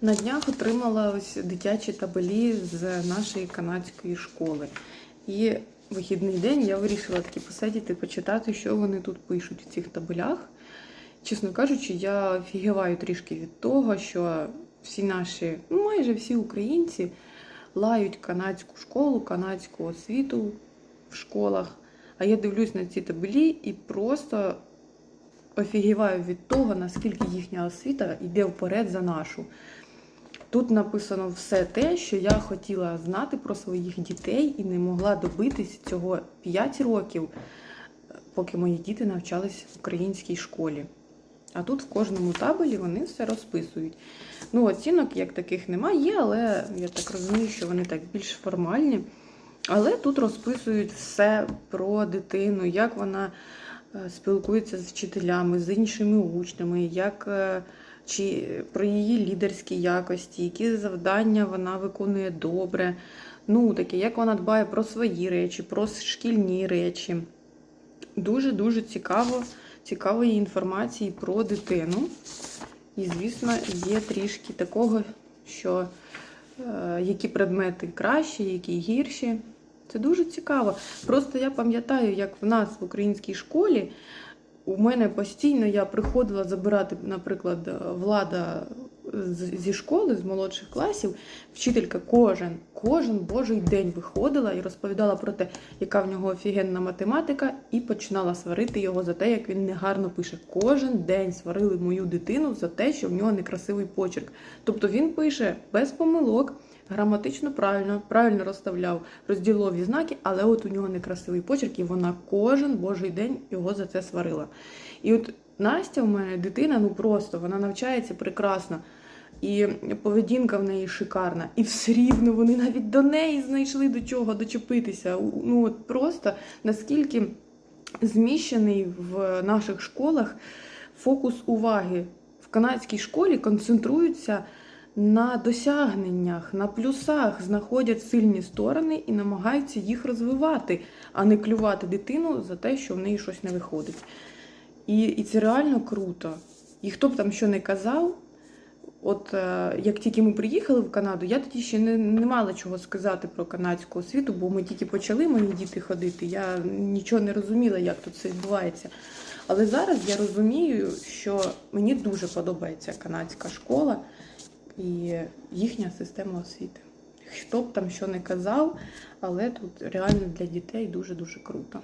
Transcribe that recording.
На днях отримала ось дитячі табелі з нашої канадської школи. І вихідний день я вирішила таки посидіти, почитати, що вони тут пишуть в цих табелях. Чесно кажучи, я офігіваю трішки від того, що всі наші, ну майже всі українці лають канадську школу, канадську освіту в школах. А я дивлюсь на ці табелі і просто офігіваю від того, наскільки їхня освіта йде вперед за нашу. Тут написано все те, що я хотіла знати про своїх дітей і не могла добитись цього 5 років, поки мої діти навчались в українській школі. А тут в кожному табелі вони все розписують. Ну, оцінок як таких немає, але я так розумію, що вони так більш формальні. Але тут розписують все про дитину, як вона е, спілкується з вчителями, з іншими учнями, як, е, чи про її лідерські якості, які завдання вона виконує добре. Ну, таке, як вона дбає про свої речі, про шкільні речі. Дуже-дуже цікаво, цікавої інформації про дитину. І, звісно, є трішки такого, що е, які предмети кращі, які гірші. Це дуже цікаво. Просто я пам'ятаю, як в нас в українській школі у мене постійно я приходила забирати, наприклад, влада зі школи, з молодших класів. Вчителька кожен, кожен божий день виходила і розповідала про те, яка в нього офігенна математика, і починала сварити його за те, як він негарно пише. Кожен день сварили мою дитину за те, що в нього некрасивий почерк. Тобто він пише без помилок. Граматично правильно, правильно розставляв розділові знаки, але от у нього некрасивий почерк, і вона кожен божий день його за це сварила. І от Настя у мене дитина, ну просто вона навчається прекрасно. І поведінка в неї шикарна. І все рівно вони навіть до неї знайшли до чого дочепитися. Ну от просто наскільки зміщений в наших школах фокус уваги в канадській школі концентруються на досягненнях, на плюсах, знаходять сильні сторони і намагаються їх розвивати, а не клювати дитину за те, що в неї щось не виходить. І, і це реально круто. І хто б там що не казав, от е, як тільки ми приїхали в Канаду, я тоді ще не, не мала чого сказати про канадську освіту, бо ми тільки почали мої діти ходити. Я нічого не розуміла, як тут це відбувається. Але зараз я розумію, що мені дуже подобається канадська школа і їхня система освіти. Хто б там що не казав, але тут реально для дітей дуже-дуже круто.